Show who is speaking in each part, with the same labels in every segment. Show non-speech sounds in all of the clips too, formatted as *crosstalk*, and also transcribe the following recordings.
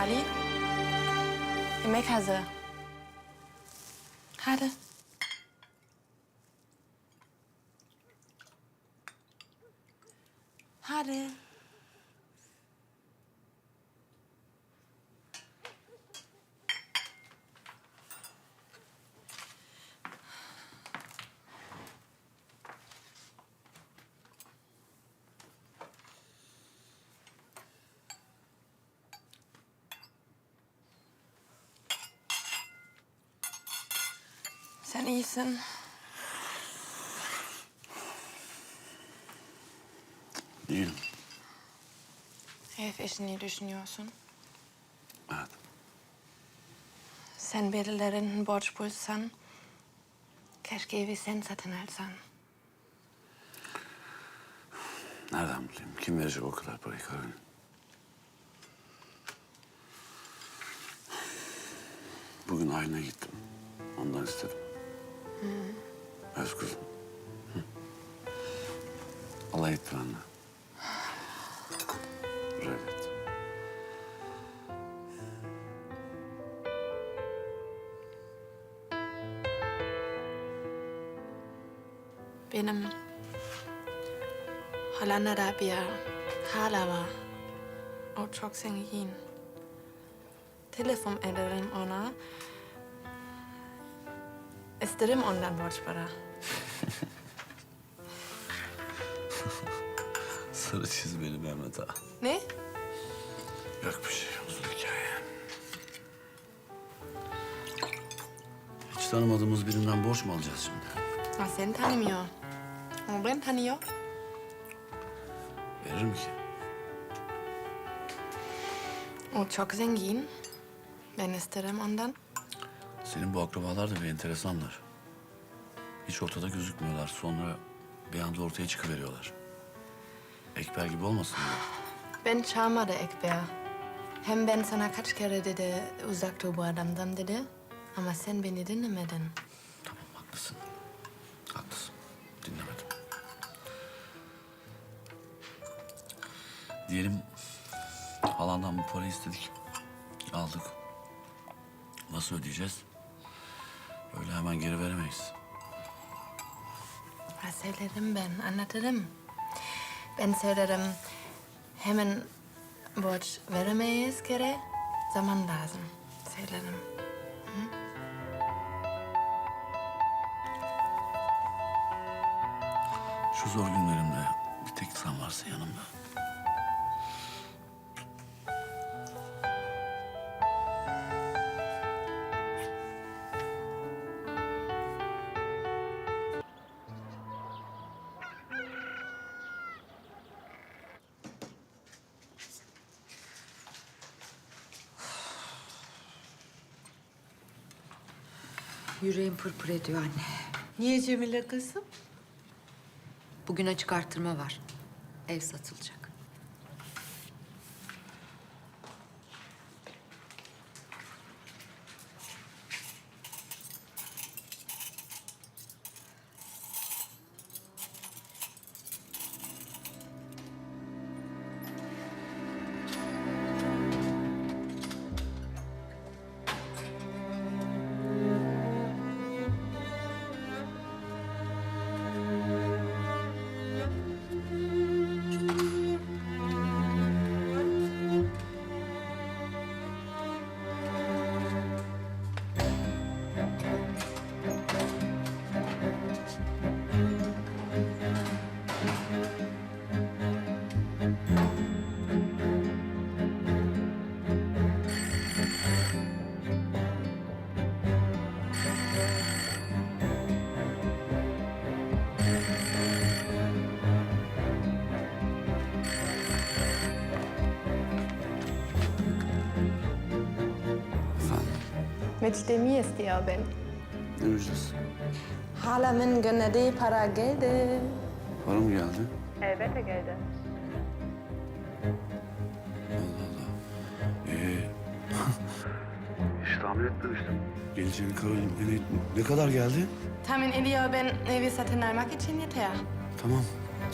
Speaker 1: Ali. Yemek hazır. Hadi. Hadi. Sen iyisin.
Speaker 2: Değilim.
Speaker 1: Herif işini düşünüyorsun.
Speaker 2: Evet.
Speaker 1: Sen birilerinin borç bulsan, keşke evi sen satın alsan.
Speaker 2: Nereden bileyim? Kim verecek o kadar parayı Karolin? Bugün ayna gittim. Ondan istedim. Öz kızım. Hı. Alay etti benimle. Reddet.
Speaker 1: Benim Hollanda'da bir hala var. O çok zengin. Telefon ederim ona. İsterim ondan borç para. *laughs*
Speaker 2: Sarı çizmeli Mehmet ağa.
Speaker 1: Ne?
Speaker 2: Yok bir şey. Uzun hikaye. Hiç tanımadığımız birinden borç mu alacağız şimdi?
Speaker 1: Ha, seni tanımıyor. Ama ben tanıyor.
Speaker 2: Veririm ki.
Speaker 1: O çok zengin. Ben isterim ondan.
Speaker 2: Senin bu akrabalar da bir enteresanlar. Hiç ortada gözükmüyorlar. Sonra bir anda ortaya çıkıveriyorlar. Ekber gibi olmasın mı?
Speaker 1: Ben çağırmadı Ekber. Hem ben sana kaç kere dedi uzak dur bu adamdan dedi. Ama sen beni dinlemedin.
Speaker 2: Tamam haklısın. Haklısın. Dinlemedim. Diyelim halandan bu parayı istedik. Aldık. Nasıl ödeyeceğiz? Öyle hemen geri veremeyiz.
Speaker 1: Ha, söyledim ben, anlatırım. Ben söylerim hemen borç veremeyiz geri. Zaman lazım. Söylerim.
Speaker 2: Şu zor günlerimde bir tek sen varsın yanımda.
Speaker 3: Yüreğim pırpır ediyor anne.
Speaker 4: Niye Cemile kızım?
Speaker 3: Bugün açık arttırma var. Ev satılacak.
Speaker 1: Müjdemi istiyor ben.
Speaker 2: ne müjdesi?
Speaker 1: Halamın gönderdiği para geldi.
Speaker 2: Para mı geldi?
Speaker 1: Elbette geldi.
Speaker 2: Allah Allah. Ee, *laughs* hiç tahmin etmemiştim. Geleceğini Karolin. Ne, ne kadar geldi?
Speaker 1: Tahmin ediyor ben evi satın almak için yeter.
Speaker 2: Tamam.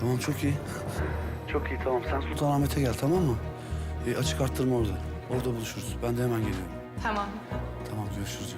Speaker 2: Tamam çok iyi. Çok iyi tamam. Sen Sultanahmet'e gel tamam mı? Ee, açık arttırma orada. Orada buluşuruz. Ben de hemen geliyorum.
Speaker 1: Tamam.
Speaker 2: Görüşürüz.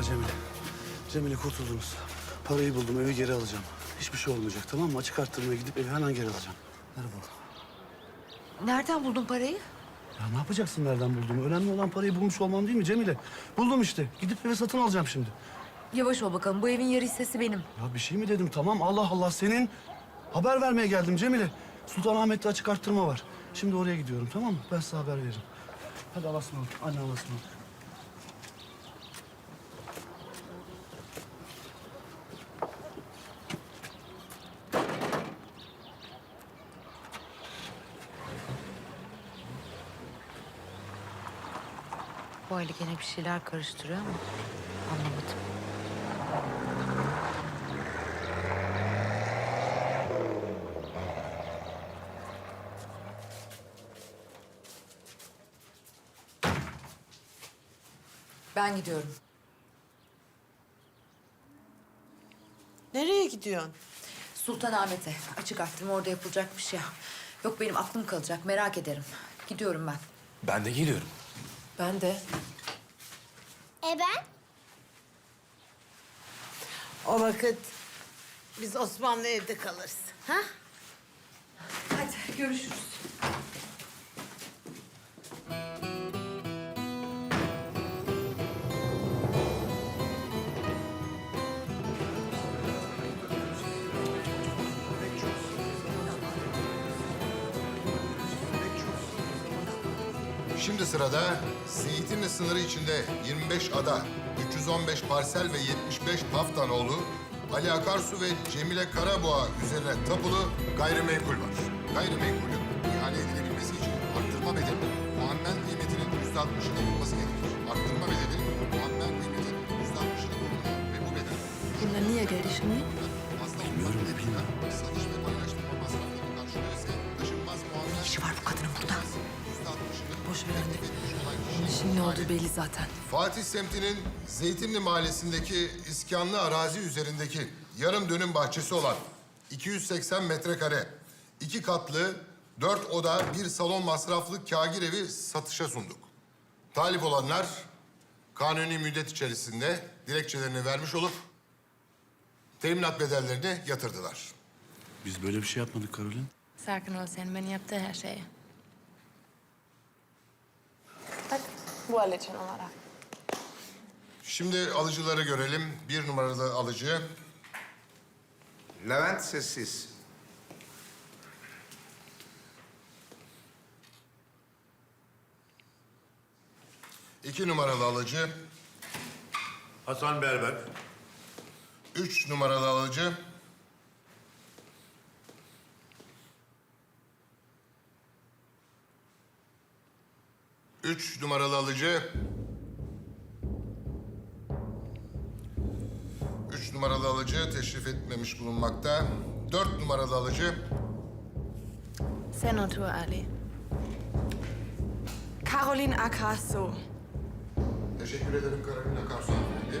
Speaker 2: Merhaba Cemile. Cemile kurtuldunuz. Parayı buldum evi geri alacağım. Hiçbir şey olmayacak tamam mı? Açık arttırmaya gidip evi hemen geri alacağım. Merhaba.
Speaker 3: Nereden buldun parayı?
Speaker 2: Ya ne yapacaksın nereden bulduğumu? Önemli olan parayı bulmuş olmam değil mi Cemile? Buldum işte. Gidip eve satın alacağım şimdi.
Speaker 3: Yavaş ol bakalım. Bu evin yarı hissesi benim.
Speaker 2: Ya bir şey mi dedim? Tamam Allah Allah senin. Haber vermeye geldim Cemile. Sultanahmet'te açık arttırma var. Şimdi oraya gidiyorum tamam mı? Ben size haber veririm. Hadi Allah'a ısmarladık. Anne Allah'a ısmarladık.
Speaker 3: Bu Ali gene bir şeyler karıştırıyor ama anlamadım. Ben gidiyorum.
Speaker 4: Nereye gidiyorsun?
Speaker 3: Sultanahmet'e. Açık arttırma orada yapılacakmış ya. Yok benim aklım kalacak. Merak ederim. Gidiyorum ben.
Speaker 5: Ben de geliyorum.
Speaker 4: Ben de.
Speaker 6: E ben?
Speaker 4: O vakit biz Osmanlı evde kalırız. Ha?
Speaker 3: Hadi görüşürüz.
Speaker 7: Şimdi sırada Zeytinli sınırı içinde 25 ada, 315 parsel ve 75 Taftanoğlu, Ali Akarsu ve Cemile Karaboğa üzerine tapulu gayrimenkul var. Gayrimenkulün ihale edilebilmesi için arttırma bedeli muammer kıymetinin yüzde altmışını bulması gerekir. Arttırma bedeli muammer kıymetinin yüzde altmışını bulmalı ve bu bedel
Speaker 1: Bunlar niye geldi şimdi?
Speaker 7: Kişi
Speaker 3: Şimdi ne oldu belli zaten.
Speaker 7: Fatih semtinin Zeytinli mahallesindeki iskanlı arazi üzerindeki yarım dönüm bahçesi olan 280 metrekare, iki katlı, dört oda, bir salon masraflı kagir evi satışa sunduk. Talip olanlar kanuni müddet içerisinde dilekçelerini vermiş olup teminat bedellerini yatırdılar.
Speaker 2: Biz böyle bir şey yapmadık Karolin.
Speaker 1: Sakin ol sen, ben yaptı her şeyi. Bu alıcın olarak.
Speaker 7: Şimdi alıcıları görelim. Bir numaralı alıcı
Speaker 8: Levent sessiz.
Speaker 7: iki numaralı alıcı,
Speaker 9: Hasan Berber,
Speaker 7: üç numaralı alıcı, Üç numaralı alıcı. Üç numaralı alıcı teşrif etmemiş bulunmakta. Dört numaralı alıcı.
Speaker 1: Sen otur Ali. Caroline Akarsu.
Speaker 7: Teşekkür ederim Karolina Karsu hanımefendi.